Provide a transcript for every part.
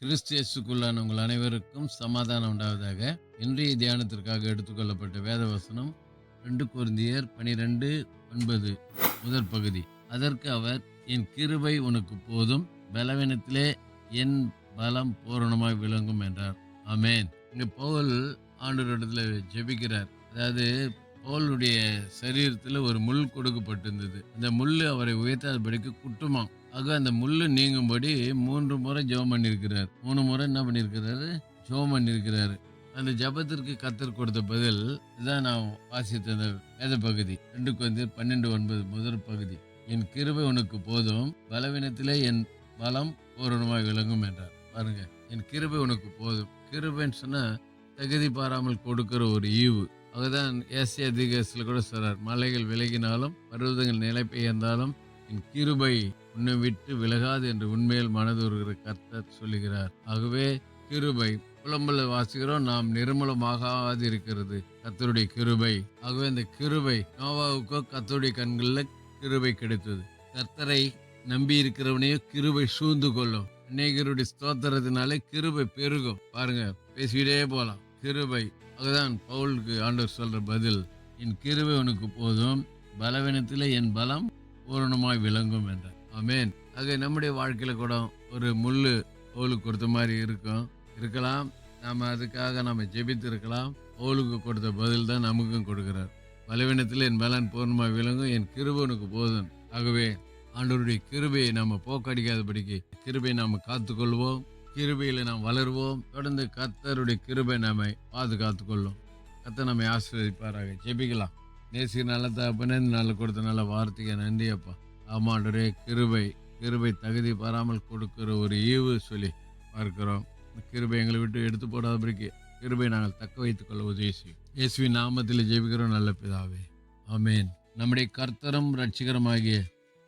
கிறிஸ்தியசுக்குள்ளான உங்கள் அனைவருக்கும் சமாதானம் உண்டாவதாக. இன்றைய தியானத்திற்காக எடுத்துக்கொள்ளப்பட்ட வேதவசனம் ரெண்டு குருந்தியர் பனிரெண்டு ஒன்பது முதற் பகுதி. அதற்கு அவர் என் கிருபை உனக்கு போதும் பலவீனத்திலே என் பலம் பூரணமாய் விளங்கும் என்றார். ஆமென். இங்க பவுல் ஆண்டவரிடத்துல ஜெபிக்கிறார். அதாவது பவுலுடைய சரீரத்தில் ஒரு முள் கொடுக்கப்பட்டிருந்தது. அந்த முள் அவரை உயர்த்தாதபடிக்கு குட்டுமாம் ஆக அந்த முள் நீங்கும்படி மூன்று முறை ஜெபம் பண்ணியிருக்கிறார். மூணு முறை என்ன பண்ணியிருக்கிறாரு? ஜெபம் பண்ணியிருக்கிறாரு. அந்த ஜெபத்திற்கு கத்தர் கொடுத்த பதில் இதான் நான் வாசித்த அந்த வேத பகுதி. ரெண்டுக்கு வந்து பன்னெண்டு ஒன்பது முதல் பகுதி. என் கிருபை உனக்கு போதும். பலவீனத்திலே என் பலம் பூரணமாக விளங்கும் என்றார். பாருங்க என் கிருபை உனக்கு போதும். கிருபைன்னு சொன்னால் தகுதி பாராமல் கொடுக்கிற ஒரு ஈவு. அதுதான் ஏசிய அதிகாரத்தில் கூட சொல்றார் மலைகள் விலகினாலும் பருவதங்கள் நிலை பெயர்ந்தாலும் என் கிருபை உன்னை விட்டு விலகாது என்று உண்மையில் மனதுருகிற கர்த்தர் சொல்லுகிறார். ஆகவே கிருபை புலம்பல வாசிக்கிறோம் நாம் நிர்மலமாகாது இருக்கிறது கத்தருடைய கிருபை. ஆகவே இந்த கிருபை நோவாவுக்கோ கத்தருடைய கண்களில் கிருபை கிடைத்தது. கர்த்தரை நம்பி இருக்கிறவனையோ கிருபை சூழ்ந்து கொள்ளும். அநேகருடைய ஸ்தோத்திரத்தினாலே கிருபை பெருகும். பாருங்க பேசிக்கிட்டே போகலாம் கிருபை. அதுதான் பவுலுக்கு ஆண்டவர் சொல்ற பதில். என் கிருபை உனக்கு போதும். பலவீனத்திலே என் பலம் பூரணமாய் விளங்கும் என்றார். ஆமேன். ஆக நம்முடைய வாழ்க்கையில கூட ஒரு முள்ளு பவுலுக்கு கொடுத்த மாதிரி இருக்கும். இருக்கலாம். நாம அதுக்காக நாம ஜெபித்து இருக்கலாம் பவுலுக்கு கொடுத்த பதில் தான் நமக்கும் கொடுக்கிறார். பலவீனத்தில் என் பலன் பூர்ணமாய் விளங்கும். என் கிருபை உனக்கு போதும். ஆகவே ஆண்டவருடைய கிருபையை நாம போக்கடிக்காதபடிக்கு கிருபையை நாம காத்துக்கொள்வோம். கிருபையில் நாம் வளருவோம். தொடர்ந்து கத்தருடைய கிருபை நம்மை பாதுகாத்து கொள்ளும். கத்த நம்மை ஆசீர்வதிப்பாராக. ஜெபிக்கலாம். நேசிக்க நல்ல தகப்பனே நல்ல கொடுத்த நல்ல வார்த்தைக்கு நன்றி அப்பா. ஆமாண்டரே கிருபை கிருபை தகுதி பாராமல் கொடுக்கிற ஒரு ஈவு சொல்லி பார்க்கிறோம். கிருபை எங்களை விட்டு எடுத்து போடாதபடிக்கு கிருபை நாங்கள் தக்க வைத்துக் கொள்ள உதவி செய்யும் இயேசுவின் நாமத்தில் ஜெபிக்கிறோம் நல்ல பிதாவே. ஆமென். நம்முடைய கர்த்தரும் ரட்சிகரமாகிய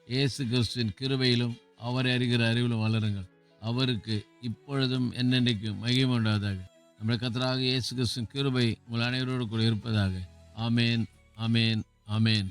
இயேசு கிறிஸ்துவின் கிருபையிலும் அவரை அறிகிற அறிவிலும் வளருங்கள். அவருக்கு இப்பொழுதும் என்னென்றைக்கும் மகிமை உண்டாவதாக. நம்முடைய கத்தராக இயேசு கிறிஸ்துவின் கிருபை உங்கள் அனைவரோடு கூட இருப்பதாக. ஆமேன் ஆமேன் ஆமேன்.